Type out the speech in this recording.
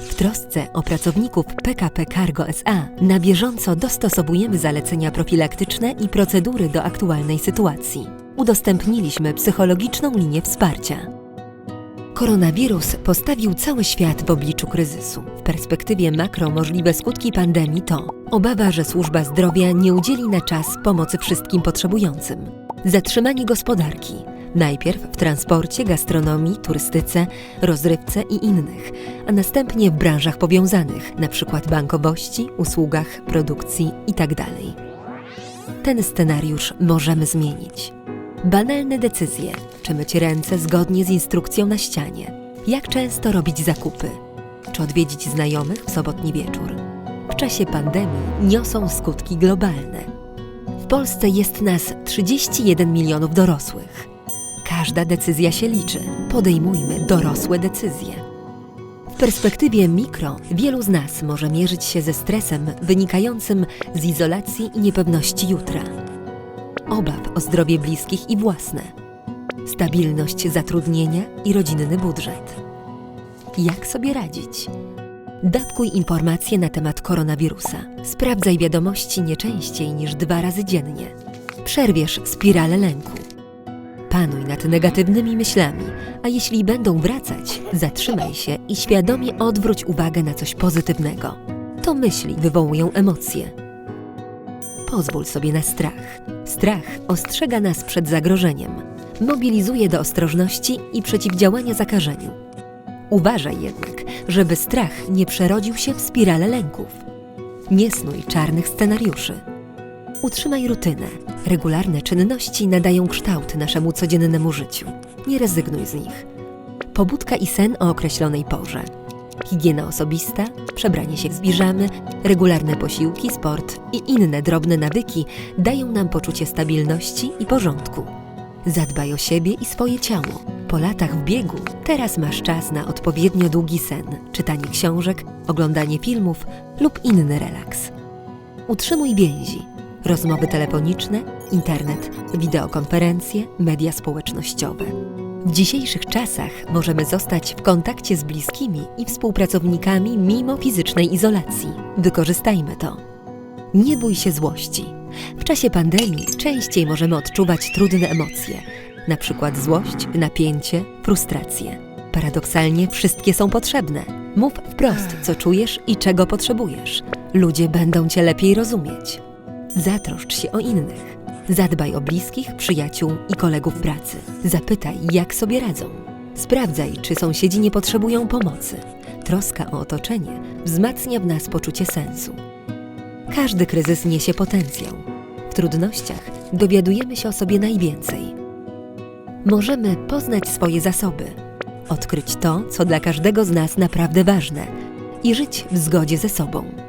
W trosce o pracowników PKP Cargo SA na bieżąco dostosowujemy zalecenia profilaktyczne i procedury do aktualnej sytuacji. Udostępniliśmy psychologiczną linię wsparcia. Koronawirus postawił cały świat w obliczu kryzysu. W perspektywie makro możliwe skutki pandemii to obawa, że służba zdrowia nie udzieli na czas pomocy wszystkim potrzebującym, zatrzymanie gospodarki, najpierw w transporcie, gastronomii, turystyce, rozrywce i innych, a następnie w branżach powiązanych, np. bankowości, usługach, produkcji itd. Ten scenariusz możemy zmienić. Banalne decyzje, czy myć ręce zgodnie z instrukcją na ścianie, jak często robić zakupy, czy odwiedzić znajomych w sobotni wieczór. W czasie pandemii niosą skutki globalne. W Polsce jest nas 31 milionów dorosłych. Każda decyzja się liczy. Podejmujmy dorosłe decyzje. W perspektywie mikro wielu z nas może mierzyć się ze stresem wynikającym z izolacji i niepewności jutra. Obaw o zdrowie bliskich i własne. Stabilność zatrudnienia i rodzinny budżet. Jak sobie radzić? Dawkuj informacje na temat koronawirusa. Sprawdzaj wiadomości nie częściej niż dwa razy dziennie. Przerwiesz spiralę lęku. Negatywnymi myślami, a jeśli będą wracać, zatrzymaj się i świadomie odwróć uwagę na coś pozytywnego. To myśli wywołują emocje. Pozwól sobie na strach. Strach ostrzega nas przed zagrożeniem, mobilizuje do ostrożności i przeciwdziałania zakażeniu. Uważaj jednak, żeby strach nie przerodził się w spiralę lęków. Nie snuj czarnych scenariuszy. Utrzymaj rutynę. Regularne czynności nadają kształt naszemu codziennemu życiu. Nie rezygnuj z nich. Pobudka i sen o określonej porze. Higiena osobista, przebranie się w piżamy, regularne posiłki, sport i inne drobne nawyki dają nam poczucie stabilności i porządku. Zadbaj o siebie i swoje ciało. Po latach w biegu teraz masz czas na odpowiednio długi sen, czytanie książek, oglądanie filmów lub inny relaks. Utrzymuj więzi. Rozmowy telefoniczne, internet, wideokonferencje, media społecznościowe. W dzisiejszych czasach możemy zostać w kontakcie z bliskimi i współpracownikami mimo fizycznej izolacji. Wykorzystajmy to. Nie bój się złości. W czasie pandemii częściej możemy odczuwać trudne emocje, na przykład złość, napięcie, frustrację. Paradoksalnie wszystkie są potrzebne. Mów wprost, co czujesz i czego potrzebujesz. Ludzie będą cię lepiej rozumieć. Zatroszcz się o innych. Zadbaj o bliskich, przyjaciół i kolegów pracy. Zapytaj, jak sobie radzą. Sprawdzaj, czy sąsiedzi nie potrzebują pomocy. Troska o otoczenie wzmacnia w nas poczucie sensu. Każdy kryzys niesie potencjał. W trudnościach dowiadujemy się o sobie najwięcej. Możemy poznać swoje zasoby, odkryć to, co dla każdego z nas naprawdę ważne i żyć w zgodzie ze sobą.